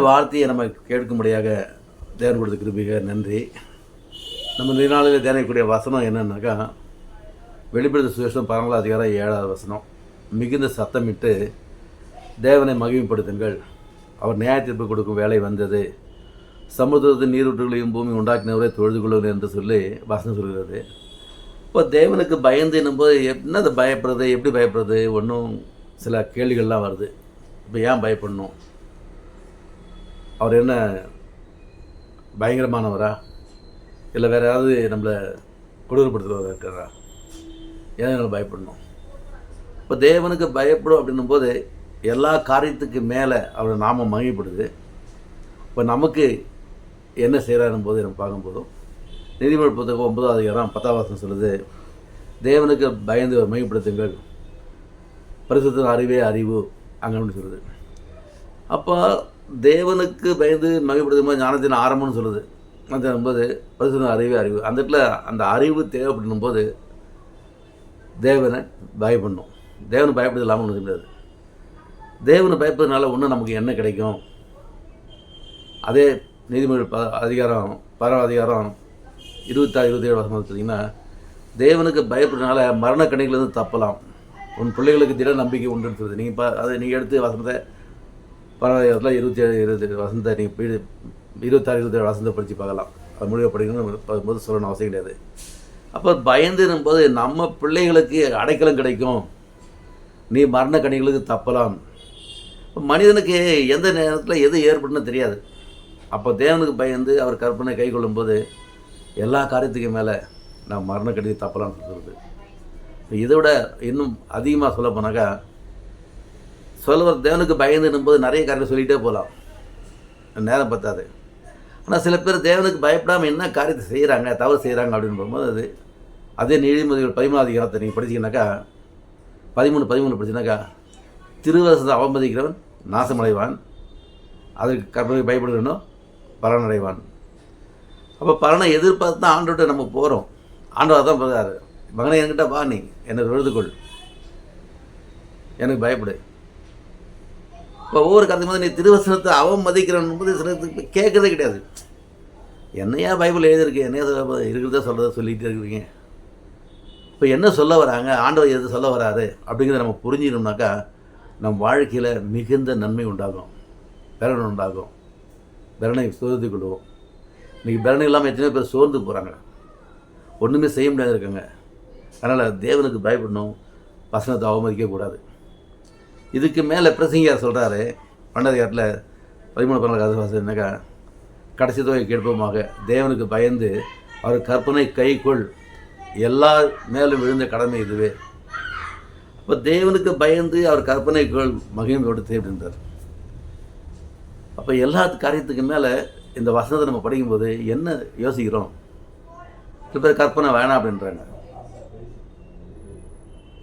வார்த்தையை நம்ம கேட்கும்படியாக தேவன் கொடுத்த கிருபிக நன்றி. நம்ம நிலாளில் தியானிக்கக்கூடிய வசனம் என்னன்னாக்கா வெளிப்படுத்த சுவேஷம் பரமலா அதிகாரம் ஏழாவது வசனம். மிகுந்த சத்தமிட்டு தேவனை மகிமைப்படுத்துங்கள். அவர் நியாயத்தீர்ப்பு கொடுக்கும் வேலை வந்தது. சமுதிரத்தின் நீரூற்றுகளையும் பூமி உண்டாக்கினவரை தொழுது கொள்வது என்று சொல்லி வசனம் சொல்கிறது. இப்போ தேவனுக்கு பயந்து என்னும்போது என்னது பயப்படுறது எப்படி பயப்படுறது? ஒன்றும் சில கேள்விகள்லாம் வருது. இப்போ ஏன் பயப்படணும்? அவர் என்ன பயங்கரமானவரா? இல்லை வேறு ஏதாவது நம்மளை கொடூரப்படுத்துறவரா இருக்கிறாரா ஏன் நம்ம பயப்படணும்? இப்போ தேவனுக்கு பயப்படும் அப்படின்னும் போது எல்லா காரியத்துக்கு மேலே அவர் நாமம் மகிமைப்படுது. இப்போ நமக்கு என்ன செய்கிறாருன்னு போது நம்ம பார்க்கும்போதும் நீதிமன்ற புத்தகம் ஒன்பதாவது அதிகாரம் பத்தாம் வாசம் சொல்லுது தேவனுக்கு பயந்து மகிமைப்படுத்துங்கள். பரிசுத்த அறிவே அறிவு. அங்கே சொல்லுது. அப்போ தேவனுக்கு பயந்து மகிழ்படுத்தும் போது ஞானத்தின் ஆரம்பம்னு சொல்லுது. அது போது பரிசுத்த அறிவே அறிவு. அந்த இடத்துல அந்த அறிவு தேவைப்படணும் போது தேவனை பயப்படணும். தேவனை பயப்படுறது இல்லாமல் ஒன்று கிடையாது தேவனை பயப்படுறதுனால ஒன்றும் நமக்கு என்ன கிடைக்கும்? அதே நீதிமொழி ப அதிகாரம் பரவ அதிகாரம் இருபத்தாறு இருபத்தேழு வருஷம் பார்த்தீங்கன்னா தேவனுக்கு பயப்படுறதுனால மரண கணிகளிலிருந்து தப்பலாம். உன் பிள்ளைகளுக்கு திட நம்பிக்கை உண்டுன்னு சொல்லுது. நீங்கள் இப்போ அதை நீங்கள் எடுத்து வசனத்தை பரவாயில்ல இருபத்தி ஏழு இருபத்தேழு வசந்த நீங்கள் போய் இருபத்தாறு இருபத்தேழு வசந்த படித்து பார்க்கலாம். அது முடிவு படிக்கணும்னு போது சொல்லணும் அவசியம் கிடையாது. அப்போ பயந்து போது நம்ம பிள்ளைகளுக்கு அடைக்கலம் கிடைக்கும். நீ மரண கணிகளுக்கு தப்பலாம். இப்போ மனிதனுக்கு எந்த நேரத்தில் எது ஏற்படுன்னு தெரியாது. அப்போ தேவனுக்கு பயந்து அவர் கற்பனை கை கொள்ளும்போது எல்லா காரியத்துக்கும் மேலே நான் மரண கடிதம் தப்பலாம்னு சொல்கிறது இதை விட இன்னும் அதிகமாக சொல்ல போனாக்கா சொல்ல தேவனுக்கு பயந்துடும் போது நிறைய காரியம் சொல்லிகிட்டே போகலாம். நேரம் பத்தாது. ஆனால் சில பேர் தேவனுக்கு பயப்படாமல் என்ன காரியத்தை செய்கிறாங்க தவறு செய்கிறாங்க அப்படின்னு போகும்போது அது அதே நீதிமதிகள் பதிமூணு அதிகாரத்தை நீங்கள் படிச்சீங்கன்னாக்கா பதிமூணு பதிமூணு படிச்சீங்கன்னாக்கா திருவரசத்தை அவமதிக்கிறவன் நாசமடைவான். அதுக்கு கற்பனை பயப்படுகிறனோ பலனடைவான். அப்போ பலனை எதிர்பார்த்து தான் ஆண்டோட்ட நம்ம போகிறோம் ஆண்டவர் தான் போகிறாரு மகனை என்கிட்ட வா நீ. என்னை எழுதுகொள். எனக்கு பயப்படு. இப்போ ஒவ்வொரு கருத்து போது நீ திருவசனத்தை அவமதிக்கிறவன் போது சிலத்துக்கு கேட்கறதே கிடையாது. என்னையா பைபிள் எழுதியிருக்கு? என்னையா சொல்ல இருக்கிறத சொல்கிறத சொல்லிகிட்டே இருக்கிறீங்க. இப்போ என்ன சொல்ல வராங்க? ஆண்டவர் எது சொல்ல வராரு? அப்படிங்கிறத நம்ம புரிஞ்சிக்கணும்னாக்கா நம் வாழ்க்கையில் மிகுந்த நன்மை உண்டாகும். பலன் உண்டாகும். பலனை சோதித்து கொள்வோம். இன்றைக்கி பலன் இல்லாமல் எத்தனையோ பேர் சோர்ந்து போகிறாங்க ஒன்றுமே செய்ய முடியாது இருக்காங்க. அதனால் தேவனுக்கு பயப்படணும். வசனத்தை அவமதிக்கக்கூடாது இதுக்கு மேலே பிரசிங்கார் சொல்கிறாரு பண்டதிகாரத்தில் பதிமூணு பன்னெண்டு வாசம் என்னக்கா கடைசி தொகை கேட்போமாக தேவனுக்கு பயந்து அவர் கற்பனை கைக்குள் எல்லா மேலும் விழுந்த கடமை இதுவே. அப்போ தேவனுக்கு பயந்து அவர் கற்பனைக்குள் மகிமை கொடுத்து அப்படின்றார். அப்போ எல்லா காரியத்துக்கு மேலே இந்த வசனத்தை நம்ம படிக்கும்போது என்ன யோசிக்கிறோம்? சில பேர் கற்பனை வேணாம் அப்படின்றாங்க.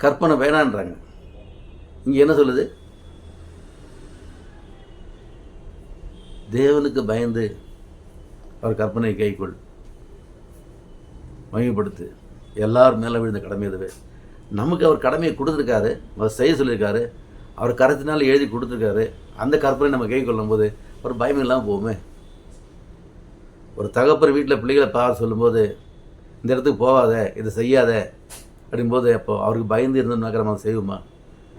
கற்பனை வேணான்றாங்க. இங்கே என்ன சொல்லுது? தேவனுக்கு பயந்து அவர் கற்பனை கைக்குள். மகிமைப்படுத்து. எல்லார் மேலே விழுந்த கடமை இதுவே நமக்கு அவர் கடமையை கொடுத்துருக்காரு அவர் செய்ய சொல்லியிருக்காரு அவர் கருத்தினால் எழுதி கொடுத்துருக்காரு அந்த கற்பனை நம்ம கை கொள்ளும்போது ஒரு பயம் இல்லாமல் போகுமே. ஒரு தகப்பர் வீட்டில் பிள்ளைகளை பார்த்து சொல்லும்போது இந்த இடத்துக்கு போகாத இதை செய்யாத அப்படின்போது அப்போ அவருக்கு பயந்து இருந்தோம்னாக்கா நம்ம செய்வோமா?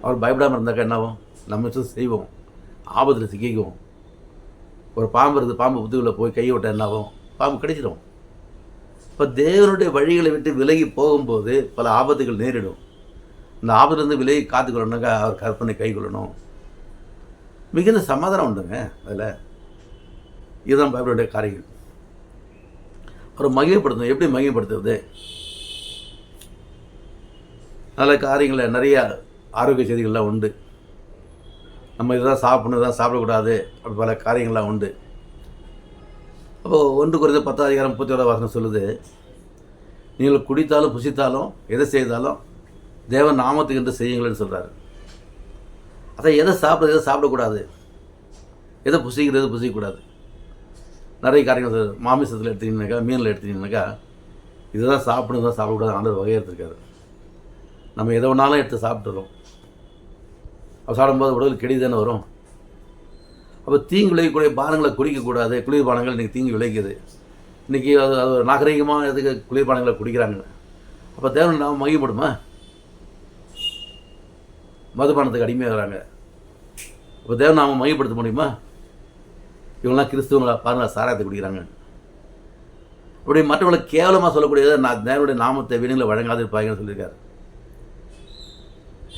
அவர் பயப்படாமல் இருந்தாக்கா என்னாகும்? நம்ம வச்சு செய்வோம். ஆபத்தில் சிக்கிக்குவோம். ஒரு பாம்பு இருக்குது பாம்பு புத்துக்குள்ளே போய் கையை விட்டால் என்னாகும்? பாம்பு கடிச்சிடும். இப்போ தேவனுடைய வழிகளை விட்டு விலகி போகும்போது பல ஆபத்துகள் நேரிடும். இந்த ஆபத்துலேருந்து விலகி காத்துக்கொள்ளணுனாக்கா அவர் கற்பனை கை கொள்ளணும். மிகுந்த சமாதானம் உண்டுங்க அதில். இதுதான் பைபிளுடைய காரியங்கள். அவரை மகிமைப்படுத்தணும். எப்படி மகிமைப்படுத்துறது? நல்ல காரியங்களை நிறையா ஆரோக்கிய செய்திகள்லாம் உண்டு. நம்ம இதுதான் சாப்பிடணும் இதுதான் சாப்பிடக்கூடாது அப்படி பல காரியங்கள்லாம் உண்டு. அப்போது ஒன்று குறைந்த பத்தாவது அதிகாரம் முப்பத்தி வாசனம் சொல்லுது நீங்கள் குடித்தாலும் புசித்தாலும் எதை செய்தாலும் தேவ நாமத்துக்கு என்று செய்யுங்கள்னு சொல்கிறாரு அதை எதை சாப்பிட்றது எதை சாப்பிடக்கூடாது? எதை புசிக்கிறது புசிக்கக்கூடாது? நிறைய காரியங்கள் மாமிசத்தில் எடுத்தீங்கன்னாக்கா மீனில் எடுத்தீங்கன்னாக்கா இதுதான் சாப்பிடணும் தான் சாப்பிடக்கூடாது ஆண்டவர் வகை எடுத்துருக்காரு நம்ம எதை வேணாலும் எடுத்து சாப்பிட்டுறோம். அப்போ சாப்பிடும்போது உடல் கெடி தானே வரும். அப்போ தீங்கு விளைவிக்கக்கூடிய பானங்களை குடிக்கக்கூடாது. குளிர்பானங்கள் இன்றைக்கி தீங்கு விளைக்குது இன்றைக்கி அது அது ஒரு நாகரிகமாக எதுக்கு குளிர்பானங்களை குடிக்கிறாங்க? அப்போ தேவன் நாம் மகிப்படுமா மதுபானத்துக்கு அடிமையாகிறாங்க. இப்போ தேவன் நாம் மையப்படுத்த முடியுமா? இவங்களாம் கிறிஸ்துவங்களா? பாருங்க சாராயத்தை குடிக்கிறாங்க. அப்படி மற்றவங்களை கேவலமாக சொல்லக்கூடியதை நான் தேவனுடைய நாமத்தை வீடுகளை வழங்காது இருப்பாங்கன்னு சொல்லியிருக்காரு.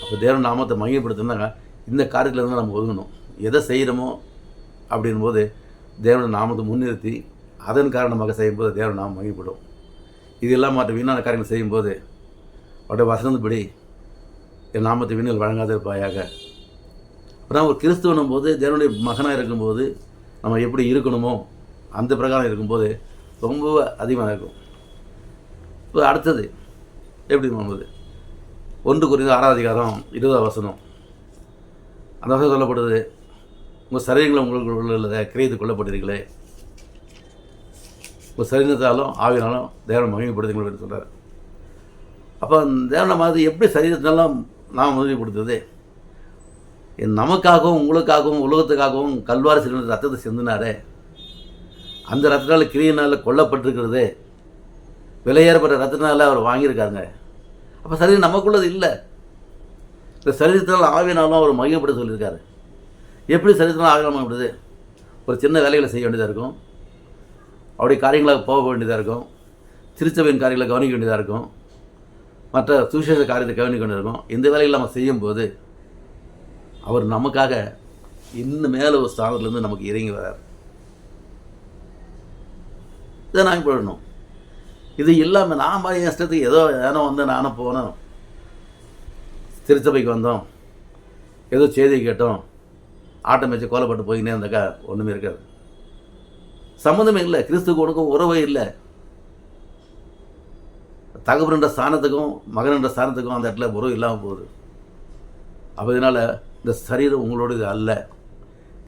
அப்போ தேவன் நாமத்தை மையப்படுத்தினாங்க இந்த காரியத்தில் இருந்து நம்ம ஒதுங்கணும். எதை செய்கிறோமோ அப்படின்போது போது நாமத்தை முன்னிறுத்தி அதன் காரணமாக செய்யும்போது தேவன் நாம மையப்படும் இதெல்லாம் மற்ற வீணான காரியங்கள் செய்யும்போது அவருடைய வசந்தபடி என் நாமத்தை வீணில் வழங்காத இருப்பாயாக அப்புறம் ஒரு கிறிஸ்துவனும் போது தேவனுடைய மகனாக இருக்கும்போது நம்ம எப்படி இருக்கணுமோ அந்த பிரகாரம் இருக்கும்போது ரொம்ப அதிகமாக இருக்கும். இப்போ அடுத்தது எப்படி போகும்போது ஒன்று குறிந்த ஆறாதிகாரம் அதிகாரம் இருபதாம் வசனம். அந்த வசனம் சொல்லப்படுது உங்கள் சரீரங்களை உங்களுக்கு உள்ளதை கிரியத்து கொல்லப்படுறீர்களே உங்கள் சரீரத்தாலும் ஆவினாலும் தேவனை மகிமைப்படுத்துங்கள் என்று சொல்கிறார் அப்போ தேவனை மாதிரி எப்படி சரீரத்தினாலும் நாம் உதவிப்படுத்துறது என் நமக்காகவும் உங்களுக்காகவும் உலகத்துக்காகவும் கல்வாரி சிறுவன் ரத்தத்தை சிந்தினாரே. அந்த ரத்தினால் கிரியினால் கொல்லப்பட்டிருக்கிறது. விலையேறப்பட்ட ரத்தத்தினால அவர் வாங்கியிருக்காங்க அப்போ சரீரம் நமக்குள்ளது இல்லை. இந்த சரீரத்தினால் ஆவினாலும் அவர் மையப்பட சொல்லியிருக்காரு. எப்படி சரீரத்தினால் ஆவினால் மையப்படுது ஒரு சின்ன வேலைகளை செய்ய வேண்டியதாக இருக்கும். அவருடைய காரியங்களாக போக வேண்டியதாக இருக்கும். திருச்சபையின் காரியங்களை கவனிக்க வேண்டியதாக இருக்கும். மற்ற சுவிசேஷ காரியத்தை கவனிக்க வேண்டியதாக இருக்கும். இந்த வேலைகளை நம்ம செய்யும்போது அவர் நமக்காக இன்னும் மேலே ஒரு ஸ்தானத்துலேருந்து நமக்கு இறங்கி வரார் இதை நாங்கள் போடணும் இது இல்லாமல் நான் என் இஷ்டத்துக்கு ஏதோ ஏனோ வந்து நானும் போனோம். திருச்சபைக்கு வந்தோம். ஏதோ செய்தி கேட்டோம். ஆட்டம் வச்சு கோலப்பட்டு போயினே இருந்தாக்கா ஒன்றுமே இருக்காது. சம்மந்தமே இல்லை. கிறிஸ்துக்கு உனக்கும் உறவே இல்லை. தகவல்ன்ற ஸ்தானத்துக்கும் மகன்ன்ற ஸ்தானத்துக்கும் அந்த இடத்துல உறவு இல்லாமல் போகுது. அப்போ இதனால் இந்த சரீரம் உங்களோடது அல்ல.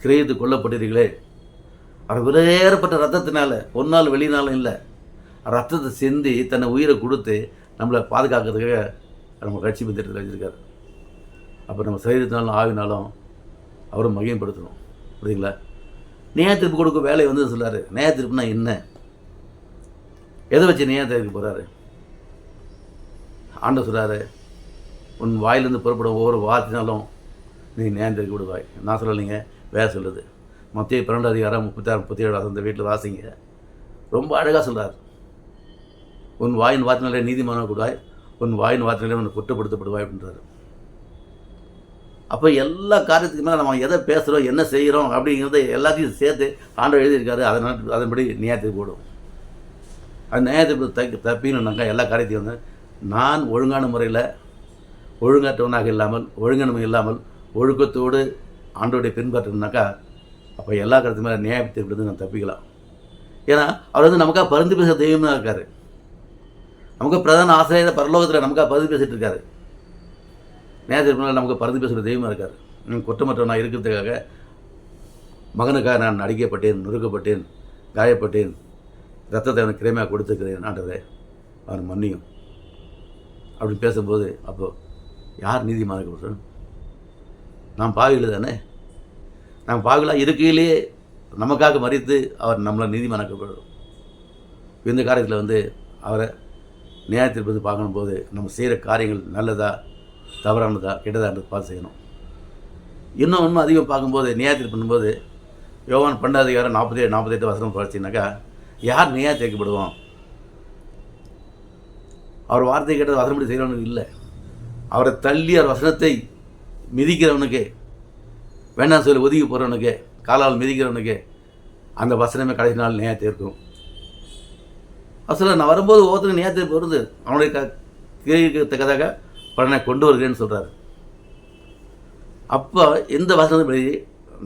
கிரயத்து கொல்லப்பட்டீர்களே அவர் வேறுபட்ட ரத்தத்தினால பொன்னால் வெளியினாலும் இல்லை. ரத்தத்தை சிந்தி தன்னை உயிரை கொடுத்து நம்மளை பாதுகாக்கிறதுக்காக நம்ம கட்சி பத்திரத்தில் வச்சுருக்காரு. அப்போ நம்ம சரீரத்தினாலும் ஆவினாலும் அவரை மகிமைப்படுத்தணும். புரியுங்களா நேய திருப்பு கொடுக்க வேலை வந்து சொல்லாரு நேய திருப்புனா என்ன? எதை வச்சு நேய திருப்பி போகிறாரு ஆண்ட சொல்கிறாரு உன் வாயிலிருந்து புறப்படும் ஒவ்வொரு வார்த்தைனாலும் நீ நேயம் திருப்பி விடுவாய் நான் சொல்லலைங்க வேலை சொல்லுது மத்திய பன்னெண்டு அதிகாரம் முப்பத்தாறு முப்பத்தி ஏழு அந்த வீட்டில் வாசிங்க. ரொம்ப அழகாக சொல்கிறார் உன் வாயின் வார்த்தைனாலே நீதிமானம் உன் வாயின் வார்த்தைனாலே உன்னை குற்றப்படுத்தப்படுவாய் அப்படின்றாரு. அப்போ எல்லா காரியத்துக்கு மேலே நம்ம எதை பேசுகிறோம் என்ன செய்கிறோம் அப்படிங்கிறத எல்லாத்தையும் சேர்த்து ஆண்டவர் எழுதியிருக்காரு. அதனால் அதன்படி நியாயத்துக்கு போடும். அது நியாயத்துக்கு த தப்பினுனாக்கா எல்லா காரியத்தையும் வந்து நான் ஒழுங்கான முறையில் ஒழுங்கற்றவனாக இல்லாமல் ஒழுங்கனமை இல்லாமல் ஒழுக்கத்தோடு ஆண்டோடைய பின்பற்றணுனாக்கா அப்போ எல்லா காரியத்துக்குமே மேலே நியாயத்தை நான் தப்பிக்கலாம். ஏன்னா அவர் வந்து நமக்காக பருந்து பேச தெய்வமாக இருக்கார். நமக்கு பிரதான ஆசிரியர் பரலோகத்தில் நமக்காக பருந்து பேசிகிட்டு இருக்காரு நேரத்திற்கு நமக்கு பறந்து பேசுகிற தெய்வமாக இருக்கார். ம், குற்றமற்ற நான் இருக்கிறதுக்காக மகனுக்காக நான் அடிக்கப்பட்டேன் நொறுக்கப்பட்டேன் காயப்பட்டேன் ரத்தத்தை எனக்கு கிரேமையாக கொடுத்துருக்கிறேன் ஆண்டவரே அவன் மன்னியும். அப்படி பேசும்போது அப்போ யார் நீதிமான இருக்க நாம் பாவிகள் தானே? நாம் பாவிகளாக இருக்கையிலேயே நமக்காக மறித்து அவர் நம்மளை நீதிமானாக்கப்படும் இந்த காரியத்தில் வந்து அவரை நியாயத்தில் வந்து பார்க்கணும்போது நம்ம செய்கிற காரியங்கள் நல்லதா தவறானதா கெட்டதான்றது பார்த்து செய்யணும். இன்னும் இன்னும் அதிகம் பார்க்கும்போது நியாயத்தில் பண்ணும்போது யோவான் பண்டாதிகாரம் நாற்பத்தி ஏழு நாற்பத்தெட்டு வசனம் படிச்சினாக்கா யார் நியாயம் தேக்கப்படுவோம் அவர் வார்த்தை கேட்டது வசனப்படி செய்கிறவனுக்கு இல்லை. அவரை தள்ளி அவர் வசனத்தை மிதிக்கிறவனுக்கு வேண்டாம் சொல்லி ஒதுக்கி போகிறவனுக்கு காலால் மிதிக்கிறவனுக்கு அந்த வசனமே கடைசி நாள் நியாயத்தை இருக்கும் அசல நான் வரும்போது ஒவ்வொருத்தரும் நியாயத்தை வருது அவனுடைய க கிரிக்கு தக்கதாக பலனை கொண்டு வருகிறேன்னு சொல்கிறாரு அப்போ இந்த வசனப்படி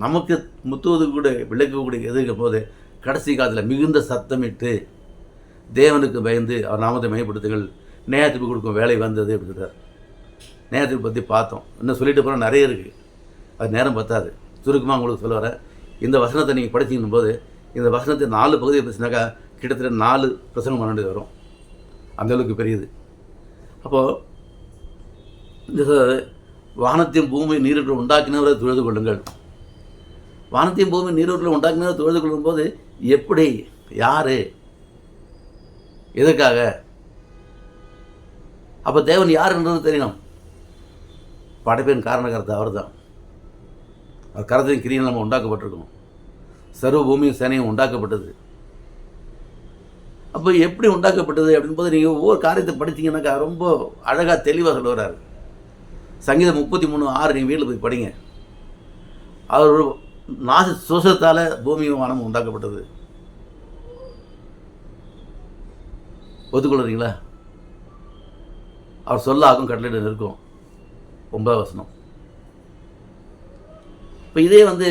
நமக்கு முத்துவது கூட விளக்கக்கூடிய எதிர்க்கும் போது கடைசி காலத்தில் மிகுந்த சத்தமிட்டு தேவனுக்கு பயந்து அவர் நாமத்தை மையப்படுத்துங்கள். நேயத்துக்கு கொடுக்கும் வேலை வந்தது அப்படின்னு சொல்கிறார் நேயத்துக்கு பற்றி பார்த்தோம். இன்னும் சொல்லிட்டு போனால் நிறைய இருக்குது அது நேரம் பத்தாது. சுருக்கமாக உங்களுக்கு சொல்ல வரேன். இந்த வசனத்தை நீங்கள் படிச்சிங்கன்னும் போது இந்த வசனத்தை நாலு பகுதியை பேசினாக்கா கிட்டத்தட்ட நாலு பிரசங்கம் பண்ண வேண்டியது வரும். அந்த அளவுக்கு பெரியது. அப்போது இந்த வானத்தையும் பூமி நீரிட்டு உண்டாக்கினவரை தொழுது கொள்ளுங்கள். வானத்தையும் பூமி நீரூற்றில் உண்டாக்குன தொழுது கொள்ளும்போது எப்படி யார் எதற்காக அப்போ தேவன் யாருன்றது தெரியணும். படைப்பின் காரணகர்த்தா அவர் தான் அவர் கரத்தின் கிரியும் நம்ம உண்டாக்கப்பட்டிருக்கோம் சர்வ பூமியும் சேனையும் உண்டாக்கப்பட்டது. அப்போ எப்படி உண்டாக்கப்பட்டது அப்படின்போது நீங்கள் ஒவ்வொரு காரியத்தை படிச்சீங்கன்னாக்கா ரொம்ப அழகாக தெளிவாக சொல்லுவார் சங்கீதம் முப்பத்தி மூணு ஆறு நீங்கள் வீட்டில் போய் படிங்க. அவர் நாச சுசத்தால் பூமி வானம் உண்டாக்கப்பட்டது. ஒத்துக்கொள்றீங்களா? அவர் சொல்ல ஆகும் கடலிட நிற்கும் ஒன்பதாம் வசனம். இப்போ இதே வந்து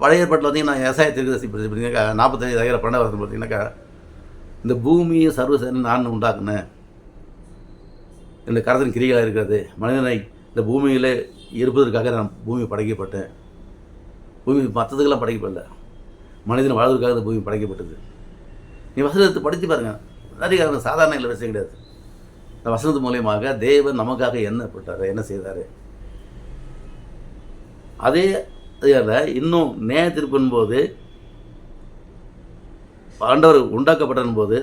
பழைய ஏற்பாட்டில் பார்த்தீங்கன்னா விவசாயத்திற்கு திருக்கதசி பார்த்தீங்கன்னாக்கா நாற்பத்தஞ்சு ஐயாயிரம் பன்னெண்டாம் வருஷம் பார்த்தீங்கன்னாக்கா இந்த பூமியை சர்வசேனை நான் உண்டாக்குனேன் இந்த கரத்தின் கிரிகளாக இருக்கிறது. மனிதனை இந்த பூமியில் இருப்பதற்காக நான் பூமி படைக்கப்பட்டேன். பூமி மற்றதுக்கெல்லாம் படைக்கப்படல. மனிதன் வாழ்வதற்காக இந்த பூமி படைக்கப்பட்டது. நீ வசனத்தை படித்து பாருங்கள் நிறைய காரணம் சாதாரண இல்லை விஷயம் கிடையாது. இந்த வசனத்து மூலியமாக தேவன் நமக்காக என்ன பட்டார் என்ன செய்தார்? அதே அதிகாரில் இன்னும் நேயத்திருப்பின் போது ஆண்டவர் உண்டாக்கப்பட்ட போது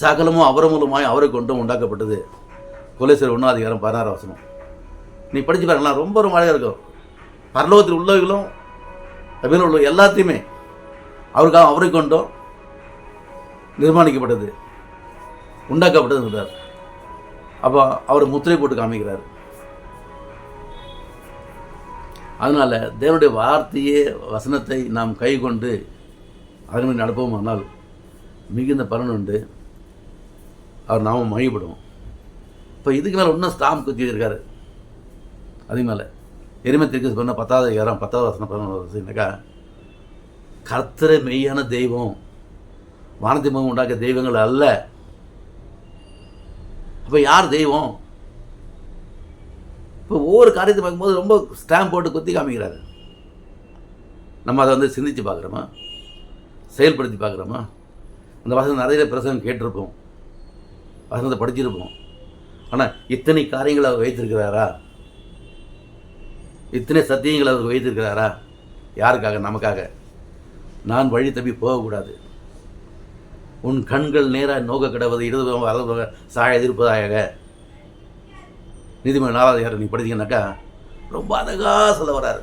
சகலமும் அவர் மூலமாய் அவரை கொண்டும் உண்டாக்கப்பட்டது. கொலேசர் உண்ணாதிகாரம் பதினாறு வசனம். நீ படித்து பாருங்களா ரொம்ப ரொம்ப அழகாக இருக்கும். பரலோகத்தில் உள்ளவர்களும் அபில் உள்ள எல்லாத்தையுமே அவருக்காக அவரை கொண்டும் நிர்மாணிக்கப்பட்டது. உண்டாக்கப்பட்டது சொல்கிறார் அப்போ அவர் முத்திரை போட்டு காமிக்கிறார். அதனால் தேவனுடைய வார்த்தையே வசனத்தை நாம் கை கொண்டு அதன்படி நடப்போமானால் மிகுந்த பலன் உண்டு. அவர் நாம மகிழ்படும் இப்போ இதுக்கு மேலே இன்னும் ஸ்டாம்ப் குத்தி இருக்காரு. அதுக்கு மேலே. எருமத்திற்கு சொன்ன பத்தாவது ஏறாம் பத்தாவது வசனம் பதினொன்று வசனக்கா கர்த்தர மெய்யான தெய்வம். வானத்தை முகம் உண்டாக்க தெய்வங்கள் அல்ல. அப்போ யார் தெய்வம்? இப்போ ஒவ்வொரு காரியத்தை பார்க்கும்போது ரொம்ப ஸ்டாம்ப் போட்டு குத்தி காமிக்கிறாரு. நம்ம அதை வந்து சிந்திச்சு பார்க்குறோமா? செயல்படுத்தி பார்க்குறோமா? அந்த வசனம் நிறைய பிரசங்கம் கேட்டிருப்போம். வசனத்தை படிச்சிருப்போம். ஆனால் இத்தனை காரியங்களை அவர் வைத்திருக்கிறாரா? இத்தனை சத்தியங்களை அவர் வைத்திருக்கிறாரா? யாருக்காக? நமக்காக. நான் வழி தப்பி போகக்கூடாது. உன் கண்கள் நேராக நோக்க கிடவது இடது வலது சாய எதிர்ப்பதாக. நீதிமன்ற நாலாவது நீ படித்தீங்கன்னாக்கா ரொம்ப அழகாக சொல்ல வராரு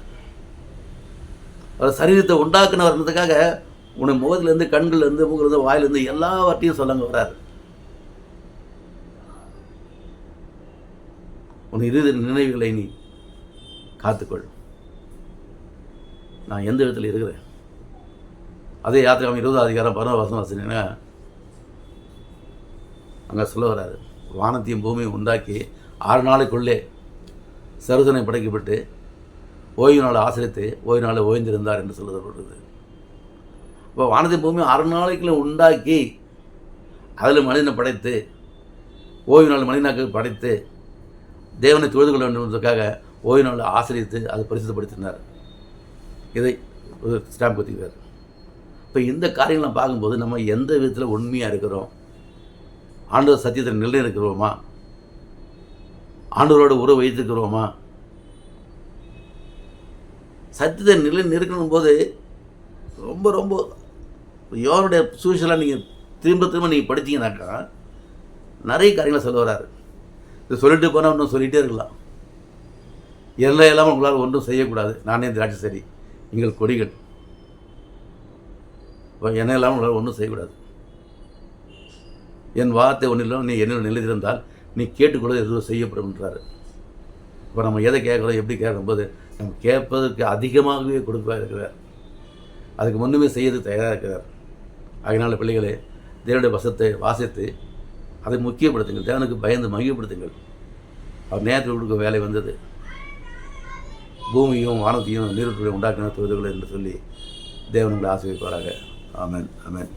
அவர் சரீரத்தை உண்டாக்குனவர்ன்றதுக்காக உன்னை முகத்துலேருந்து கண்கள்லேருந்து மூக்கிலேருந்து வாயிலேருந்து எல்லாவற்றையும் சொல்லங்க வராரு உன் இறுதி நினைவுகளை நீ காத்துக்கொள். நான் எந்த விதத்தில் இருக்கிறேன்? அதே யாத்திராம இருபது அதிகாரம் பதினோரு வசனம் வாசினீங்கன்னா அங்கே சொல்ல வராது. வானத்தையும் பூமியும் உண்டாக்கி ஆறு நாளைக்குள்ளே சருசனை படைக்கப்பட்டு ஓய்வு நாளை ஆசிரியத்து ஓய்வு நாளை ஓய்ந்திருந்தார் என்று சொல்லப்படுறது இப்போ வானத்தை பூமியும் ஆறு நாளைக்குள்ள உண்டாக்கி அதில் மனிதனை படைத்து ஓய்வு நாள் மனிதனாக்கு படைத்து தேவனை தொழுது கொள்ள வேண்டும் ஓய்வு நாளை ஆசிரியத்து அதை பரிசுத்தப்படுத்தினார். இதை ஒரு ஸ்டாம்ப் குத்திக்கிறார் இப்போ இந்த காரியங்கள்லாம் பார்க்கும்போது நம்ம எந்த விதத்தில் உண்மையாக இருக்கிறோம்? ஆண்டவர் சத்தியத்தை நிலைநிறுக்கிறோமா ஆண்டவரோட உறவு வைத்திருக்கிறோமா? சத்தியத்தை நிலை நிற்கணும் போது ரொம்ப ரொம்ப யோருடைய சூழ்ச்சியெல்லாம் நீங்கள் திரும்ப திரும்ப நீங்கள் படிச்சீங்கன்னாக்கா நிறைய காரியங்களை சொல்ல வராரு. இது சொல்லிட்டு போனால் இன்னும் சொல்லிகிட்டே இருக்கலாம். எல்லாம் இல்லாமல் உங்களால் ஒன்றும் செய்யக்கூடாது. நானே திராட்சை சரி. எங்கள் கொடிகள். இப்போ என்ன இல்லாமல் உங்களால் ஒன்றும் செய்யக்கூடாது. என் வார்த்தை ஒன்றிலும் நீ என்னில் நிலைத்திருந்தால் நீ கேட்டுக்கொள்ள எதுவும் செய்யப்படும்ன்றாரு இப்போ நம்ம எதை கேட்குறோம் எப்படி கேட்கும்போது நம்ம கேட்பதற்கு அதிகமாகவே கொடுப்பா இருக்கிறார். அதுக்கு ஒன்றுமே செய்யறது தயாராக இருக்கிறார். அதனால் பிள்ளைகளே தேவனுடைய வசத்தை வாசித்து அதை முக்கியப்படுத்துங்கள். தேவனுக்கு பயந்து மகிழ்ப்படுத்துங்கள் அவர் நேரத்தில் கொடுக்க வேலை வந்தது. பூமியும் வானத்தையும் நீருக்குள்ளே உண்டாக்கின தொழில்கள் என்று சொல்லி தேவன் உங்களை ஆசிரியப்பாராக ஆமேன் ஆமேன்.